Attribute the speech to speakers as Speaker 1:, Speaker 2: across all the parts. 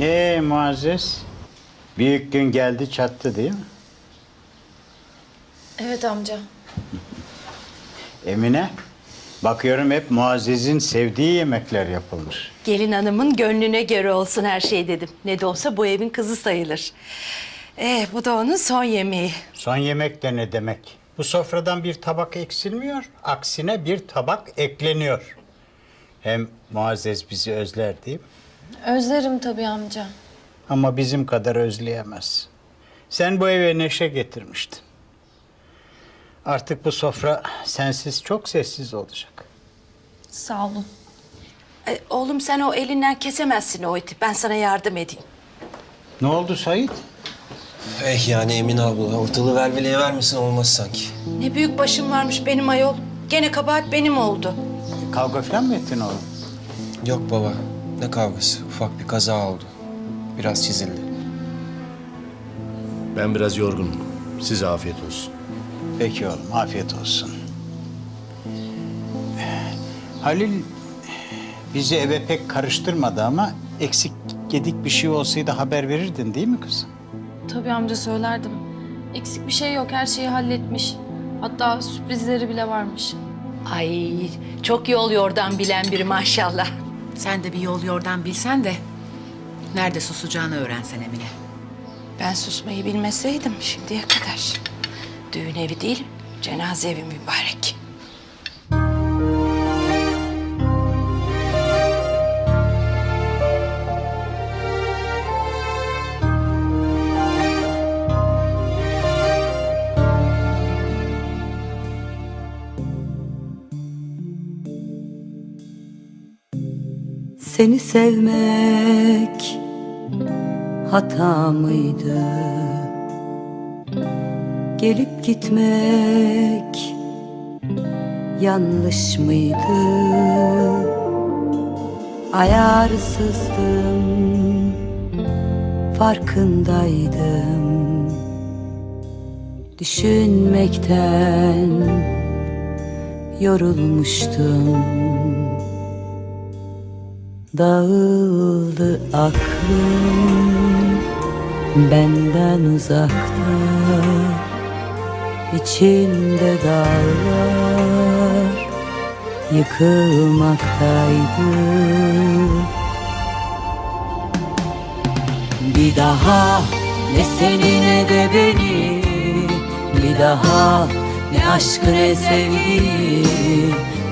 Speaker 1: Ee Muazzez? Büyük gün geldi çattı değil mi?
Speaker 2: Evet amca.
Speaker 1: Emine, bakıyorum hep Muazzez'in sevdiği yemekler yapılmış.
Speaker 3: Gelin hanımın gönlüne göre olsun her şey dedim. Ne de olsa bu evin kızı sayılır. Ee, bu da onun son yemeği.
Speaker 1: Son yemek de ne demek? Bu sofradan bir tabak eksilmiyor, aksine bir tabak ekleniyor. Hem Muazzez bizi özler değil mi?
Speaker 2: Özlerim tabii amca.
Speaker 1: Ama bizim kadar özleyemez. Sen bu eve neşe getirmiştin. Artık bu sofra sensiz çok sessiz olacak.
Speaker 2: Sağ olun.
Speaker 3: Ee, oğlum sen o elinden kesemezsin o iti. Ben sana yardım edeyim.
Speaker 1: Ne oldu Sait?
Speaker 4: Eh yani Emine abla ortalığı verveleye vermesin olmaz sanki.
Speaker 3: Ne büyük başım varmış benim ayol. Gene kabahat benim oldu.
Speaker 1: Kavga falan mı ettin oğlum?
Speaker 4: Yok baba ne kavgası ufak bir kaza oldu. Biraz çizildi.
Speaker 5: Ben biraz yorgunum. Size afiyet olsun.
Speaker 1: Peki oğlum, afiyet olsun. Halil bizi eve pek karıştırmadı ama eksik gedik bir şey olsaydı haber verirdin değil mi kızım?
Speaker 2: Tabii amca söylerdim. Eksik bir şey yok. Her şeyi halletmiş. Hatta sürprizleri bile varmış.
Speaker 3: Ay çok yol yordan bilen biri maşallah.
Speaker 6: Sen de bir yol yordan bilsen de nerede susacağını öğrensen Emine.
Speaker 3: Ben susmayı bilmeseydim şimdiye kadar. Düğün evi değil, cenaze evi mübarek.
Speaker 7: Seni sevmek hata mıydı? Gelip gitmek yanlış mıydı? Ayarsızdım, farkındaydım. Düşünmekten yorulmuştum. Dağıldı aklım benden uzakta. İçinde dağlar yıkılmaktaydı. Bir daha ne seni ne de beni Bir daha ne aşkı ne sevgi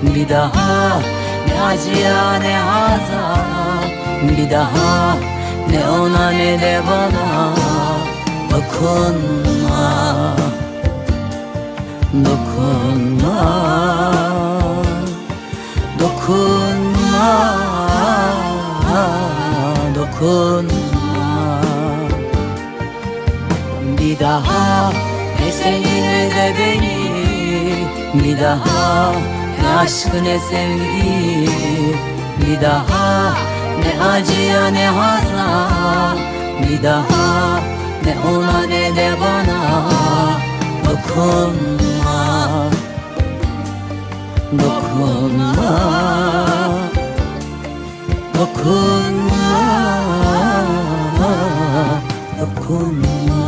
Speaker 7: Bir daha ne acıya ne hazana Bir daha ne ona ne de bana Dokunma. Dokunma. Dokunma. Dokunma. Bir daha ne seni ne de beni Bir daha ne aşkı ne sevgi Bir daha ne acıya ne hazna Bir daha ne ona ne de bana Dokunma. Dokunma. Dokunma. Dokunma